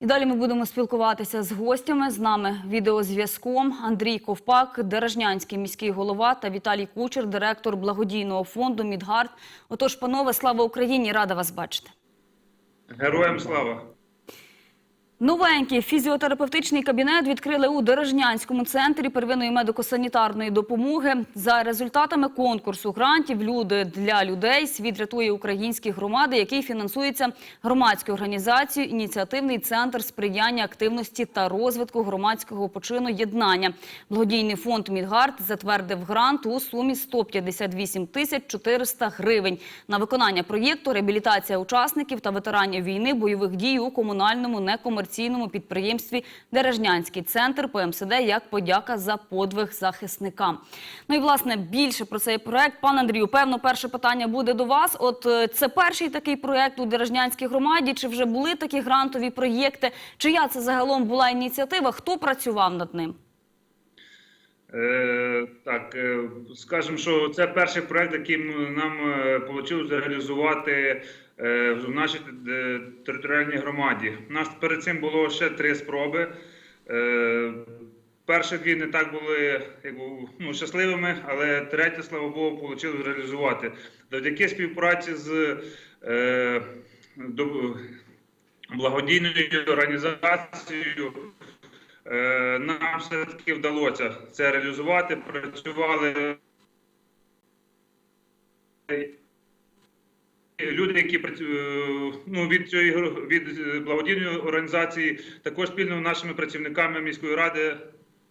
І далі ми будемо спілкуватися з гостями. З нами відеозв'язком Андрій Ковпак, Дережнянський міський голова та Віталій Кучер, директор благодійного фонду Мідгард. Отож, панове, слава Україні! Рада вас бачити. Героям слава! Новенький фізіотерапевтичний кабінет відкрили у Дережнянському центрі первинної медико-санітарної допомоги. За результатами конкурсу грантів «Люди для людей» світ рятує українські громади, який фінансується громадською організацією «Ініціативний центр сприяння активності та розвитку громадського почину єднання». Благодійний фонд «Мідгард» затвердив грант у сумі 158 тисяч 400 гривень на виконання проєкту «Реабілітація учасників та ветеранів війни бойових дій у комунальному некомерційному підприємстві Дережнянський центр ПМСД як подяка за подвиг захисникам. Ну і власне більше про цей проект. пан Андрію, певно, перше питання буде до вас. От е, це перший такий проект у Дережнянській громаді. Чи вже були такі грантові проєкти? Чия це загалом була ініціатива? Хто працював над ним? Е, так, е, скажемо, що це перший проект, який нам вийшло реалізувати е, в нашій територіальній громаді. У нас перед цим було ще три спроби. Перші дві не так були якби, ну, щасливими, але третє, слава Богу, вийшло реалізувати. Завдяки співпраці з е, благодійною організацією Е, Нам все-таки вдалося це реалізувати. Працювали люди, які працю- ну, від цієї від е, благодійної організації, також спільно нашими працівниками міської ради.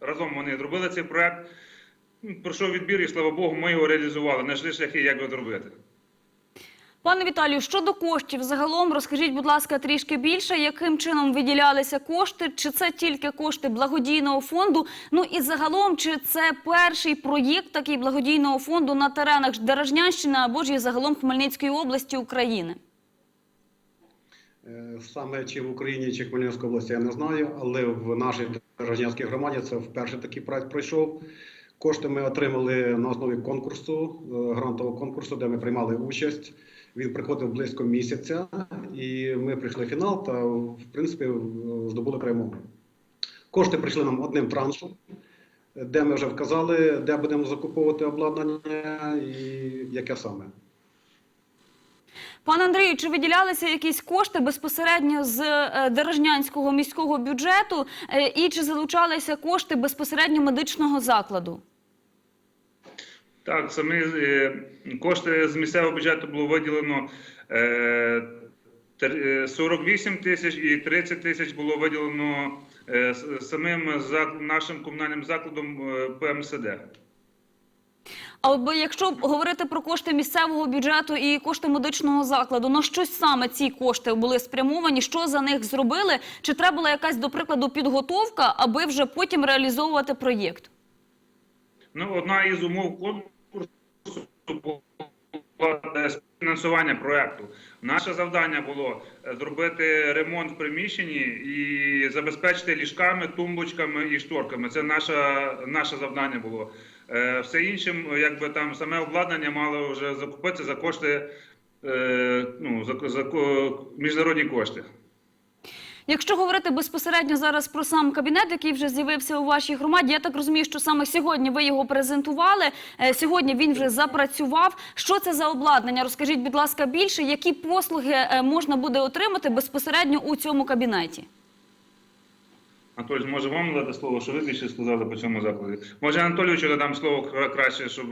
Разом вони зробили цей проект. Пройшов відбір, і слава Богу, ми його реалізували. Знайшли шляхи, як його зробити. Пане Віталію, щодо коштів загалом, розкажіть, будь ласка, трішки більше, яким чином виділялися кошти? Чи це тільки кошти благодійного фонду? Ну і загалом, чи це перший проєкт такий благодійного фонду на теренах Дережнянщини або ж і загалом Хмельницької області України? Е, Саме чи в Україні, чи Хмельницькій області я не знаю, але в нашій Рожнянській громаді це вперше такий проект пройшов. Кошти ми отримали на основі конкурсу, е, грантового конкурсу, де ми приймали участь. Він приходив близько місяця, і ми прийшли в фінал та, в принципі, здобули перемогу. Кошти прийшли нам одним траншем, де ми вже вказали, де будемо закуповувати обладнання і яке саме. Пане Андрію, чи виділялися якісь кошти безпосередньо з е, Дережнянського міського бюджету е, і чи залучалися кошти безпосередньо медичного закладу? Так, самі е, кошти з місцевого бюджету було виділено е, е, 48 тисяч і 30 тисяч було виділено е, самим зак- нашим комунальним закладом е, ПМСД. А от якщо говорити про кошти місцевого бюджету і кошти медичного закладу, на щось саме ці кошти були спрямовані? Що за них зробили? Чи треба була якась, до прикладу, підготовка, аби вже потім реалізовувати проєкт? Ну, одна із умов конкурсу фінансування проекту. Наше завдання було е, зробити ремонт в приміщенні і забезпечити ліжками, тумбочками і шторками. Це наше, наше завдання було. Е, Все інше, якби там саме обладнання мало вже закупитися за кошти, е, ну, за, за міжнародні кошти. Якщо говорити безпосередньо зараз про сам кабінет, який вже з'явився у вашій громаді, я так розумію, що саме сьогодні ви його презентували. е, Сьогодні він вже запрацював. Що це за обладнання? Розкажіть, будь ласка, більше, які послуги е, можна буде отримати безпосередньо у цьому кабінеті? Анатолій, може вам дати слово, що ви більше сказали по цьому закладі? Може Анатолійовичу надам слово краще, щоб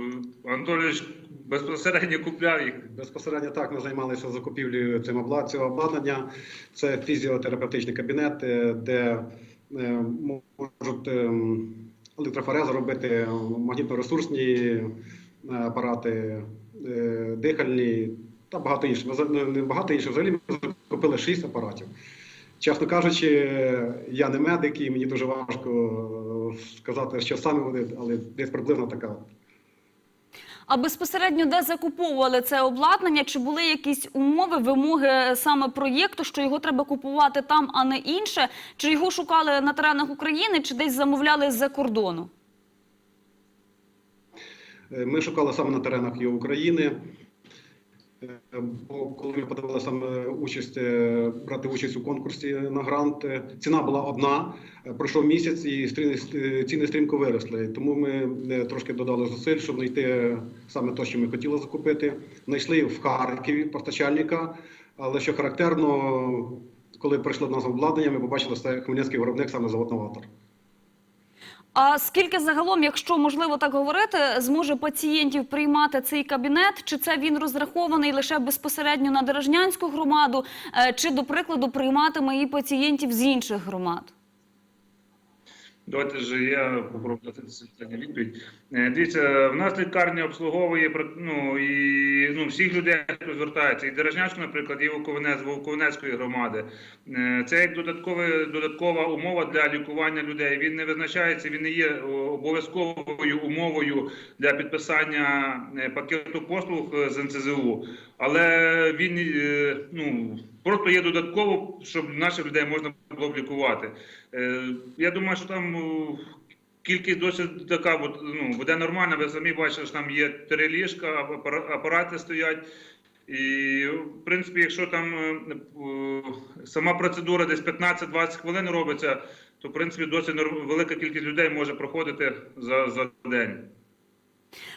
Анатолійович безпосередньо купляв їх. Безпосередньо так ми займалися закупівлею цим обладнання. Це фізіотерапевтичний кабінет, е, де е, можуть ем, електрофорези робити магнітно-ресурсні е, апарати, е, дихальні та багато інших. Багато інших. Взагалі ми закупили шість апаратів. Чесно кажучи, я не медик і мені дуже важко е, сказати, що саме буде, але десь приблизно така. А безпосередньо де закуповували це обладнання? Чи були якісь умови, вимоги саме проєкту, що його треба купувати там, а не інше? Чи його шукали на теренах України, чи десь замовляли з-за кордону? Е, Ми шукали саме на теренах України. Е, Бо коли ми подавали саме участь, е, брати участь у конкурсі на грант, е, ціна була одна. Пройшов місяць і ціни стрімко виросли. Тому ми трошки додали зусиль, щоб знайти саме те, що ми хотіли закупити. Знайшли в Харкові постачальника, але що характерно, коли прийшло до нас обладнання, ми побачили, що це хмельницький виробник саме завод «Новатор». А скільки загалом, якщо можливо так говорити, зможе пацієнтів приймати цей кабінет? Чи це він розрахований лише безпосередньо на Дорожнянську громаду, е, чи, до прикладу, прийматиме і пацієнтів з інших громад? Давайте ж я попробую дати це питання відповідь. Е, Дивіться, в нас лікарня обслуговує ну, і, ну, всіх людей, хто звертається. І Дережнячку, наприклад, і Вовковинець, Вовковинецької громади. Е, Це як додаткова умова для лікування людей. Він не визначається, він не є обов'язковою умовою для підписання е, пакету послуг з НЦЗУ. Але він ну, просто є додатково, щоб наших людей можна було б лікувати. Я думаю, що там кількість досить така, ну, буде нормальна. Ви самі бачите, що там є три ліжка, апара- апарати стоять. І, в принципі, якщо там е, сама процедура десь 15-20 хвилин робиться, то в принципі норм- велика кількість людей може проходити за, за день.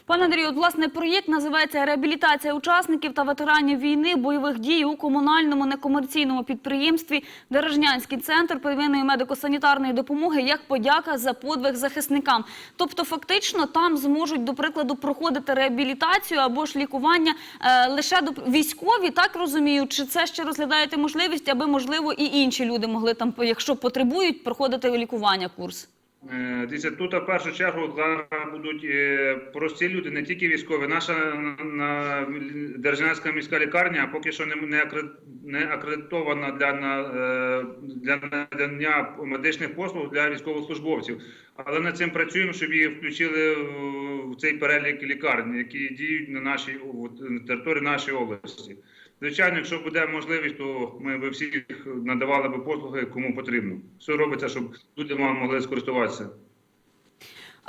Пане Андрію, власне, проєкт називається Реабілітація учасників та ветеранів війни бойових дій у комунальному некомерційному підприємстві Дорожнянський центр первинної медико-санітарної допомоги як подяка за подвиг захисникам. Тобто, фактично, там зможуть, до прикладу, проходити реабілітацію або ж лікування е, лише до військові, так розумію, чи це ще розглядаєте можливість, аби можливо і інші люди могли там, якщо потребують, проходити лікування курс. Е, Дивіться, тут в першу чергу зараз будуть е, прості люди, не тільки військові. Наша на- на Державська міська лікарня поки що не, не, акре- не акредитована для, е, для надання медичних послуг для військовослужбовців. Але над цим працюємо, щоб її включили в- цей перелік лікарень, які діють на нашій на території нашої області. Звичайно, якщо буде можливість, то ми би всіх надавали би послуги, кому потрібно. Все робиться, щоб люди могли скористуватися.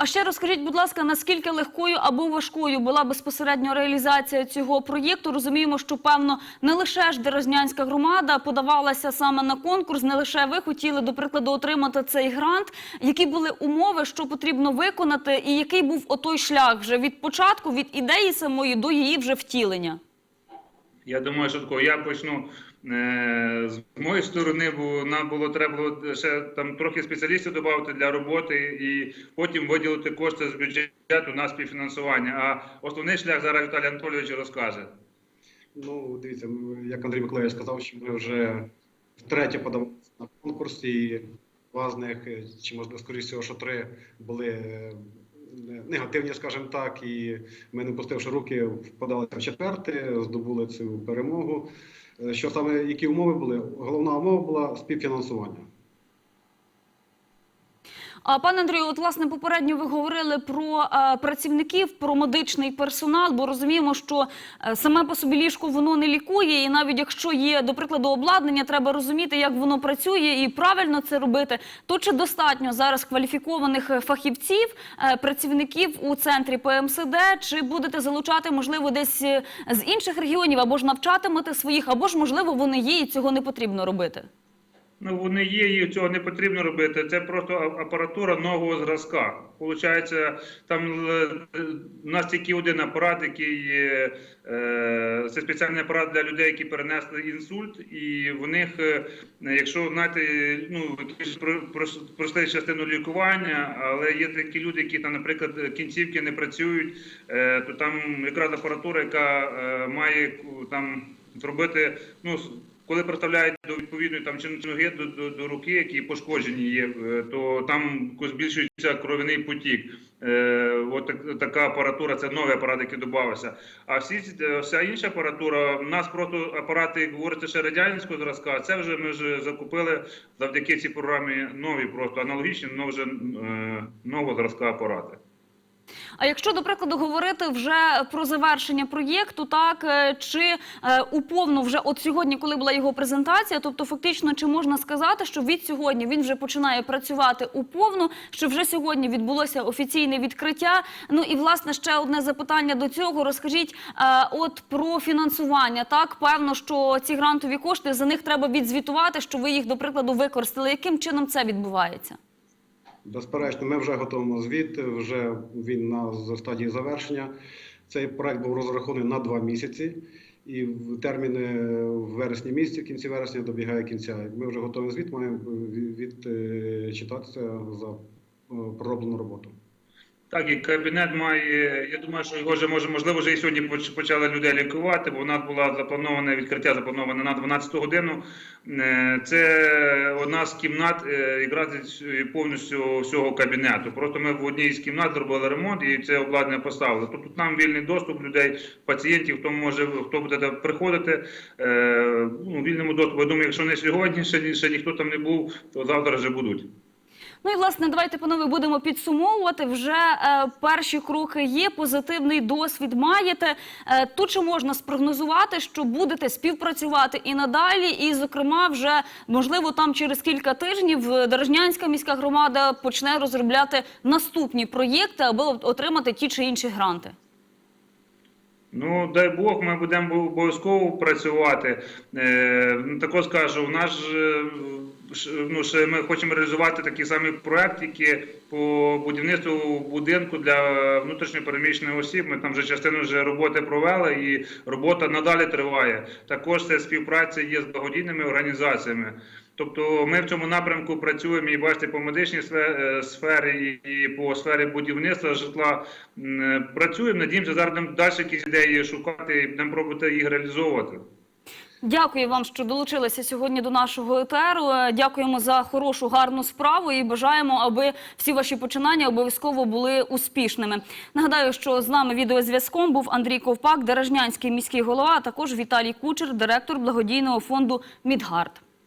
А ще розкажіть, будь ласка, наскільки легкою або важкою була безпосередньо реалізація цього проєкту? Розуміємо, що певно не лише ж Дерезнянська громада подавалася саме на конкурс, не лише ви хотіли, до прикладу, отримати цей грант. Які були умови, що потрібно виконати, і який був отой шлях вже від початку, від ідеї самої до її вже втілення? Я думаю, що такого я почну е, з моєї сторони, бо нам було треба було ще там трохи спеціалістів додати для роботи і потім виділити кошти з бюджету на співфінансування. А основний шлях зараз Віталій Анатолійович розкаже. Ну, дивіться, як Андрій Миколаївич сказав, що ми вже втретє подавалися на конкурс, і два з них, е, чи можливо, скоріше що три були е, негативні, скажімо так, і ми, не пустивши руки, впадалися в четверте, здобули цю перемогу. Е, Що саме, які умови були? Головна умова була співфінансування. Пане Андрію, от власне попередньо ви говорили про е, працівників, про медичний персонал, бо розуміємо, що е, саме по собі ліжко воно не лікує, і навіть якщо є, до прикладу, обладнання, треба розуміти, як воно працює і правильно це робити. То чи достатньо зараз кваліфікованих е, фахівців, працівників у центрі ПМСД, чи будете залучати, можливо, десь з інших регіонів, або ж навчатимете своїх, або ж можливо вони є і цього не потрібно робити? Ну, вони є, і цього не потрібно робити. Це просто апаратура нового зразка. Получається, там е, у нас тільки один апарат, який е, це спеціальний апарат для людей, які перенесли інсульт, і в них, е, якщо знаєте, ну пройшли частину лікування, але є такі люди, які там, наприклад, кінцівки не працюють, е, то там якраз апаратура, яка е, має там зробити, ну коли представляють до відповідної там чи ноги до, до, до руки, які пошкоджені є, е, то там збільшується кров'яний потік. Е, от так, така апаратура, це новий апарат, який додався. А всі е, вся інша апаратура, у нас просто апарати, як говориться, ще радянського зразка. Це вже ми вже закупили завдяки цій програмі нові, просто аналогічні, але вже е, нового зразка апарати. А якщо, до прикладу, говорити вже про завершення проєкту, так е, чи е, уповно вже от сьогодні, коли була його презентація, тобто фактично, чи можна сказати, що від сьогодні він вже починає працювати уповно, що вже сьогодні відбулося офіційне відкриття. Ну і власне ще одне запитання до цього. Розкажіть, е, от про фінансування. Так, певно, що ці грантові кошти за них треба відзвітувати, що ви їх, до прикладу, використали. Яким чином це відбувається? Безперечно, ми вже готуємо звіт, вже він на стадії завершення. Цей проект був розрахований на два місяці, і в терміни в вересні місяці, в кінці вересня добігає кінця. Ми вже готовий звіт, маємо відчитатися за е, пророблену роботу. Так, і кабінет має. Я думаю, що його вже може можливо вже і сьогодні почали людей лікувати, бо у нас була заплановане відкриття заплановане на 12 годину. Е, Це одна з кімнат е, якраз повністю всього кабінету. Просто ми в одній з кімнат зробили ремонт і це обладнання поставили. Тобто нам вільний доступ людей, пацієнтів, хто може хто буде приходити. е, Ну, вільному доступу. Я думаю, якщо не сьогодні, ще, ще ніхто там не був, то завтра вже будуть. Ну і власне, давайте панове будемо підсумовувати. Вже е, перші кроки є. Позитивний досвід маєте. Е, тут чи можна спрогнозувати, що будете співпрацювати і надалі, і, зокрема, вже можливо там через кілька тижнів е, Дорожнянська міська громада почне розробляти наступні проєкти, аби отримати ті чи інші гранти. Ну, дай Бог, ми будемо обов'язково працювати. Е, ну, також скажу, у нас ну, ще ми хочемо реалізувати такий самий проект, який по будівництву будинку для внутрішньопереміщених осіб. Ми там вже частину вже роботи провели, і робота надалі триває. Також це співпраця є з благодійними організаціями. Тобто ми в цьому напрямку працюємо і бачите по медичній е, сфері і по сфері будівництва житла. Е, Працюємо, надіємося, зараз будемо далі якісь ідеї шукати і будемо пробувати їх реалізовувати. Дякую вам, що долучилися сьогодні до нашого етеру. Е, Дякуємо за хорошу, гарну справу і бажаємо, аби всі ваші починання обов'язково були успішними. Нагадаю, що з нами відеозв'язком був Андрій Ковпак, Дережнянський міський голова, а також Віталій Кучер, директор благодійного фонду Мідгард.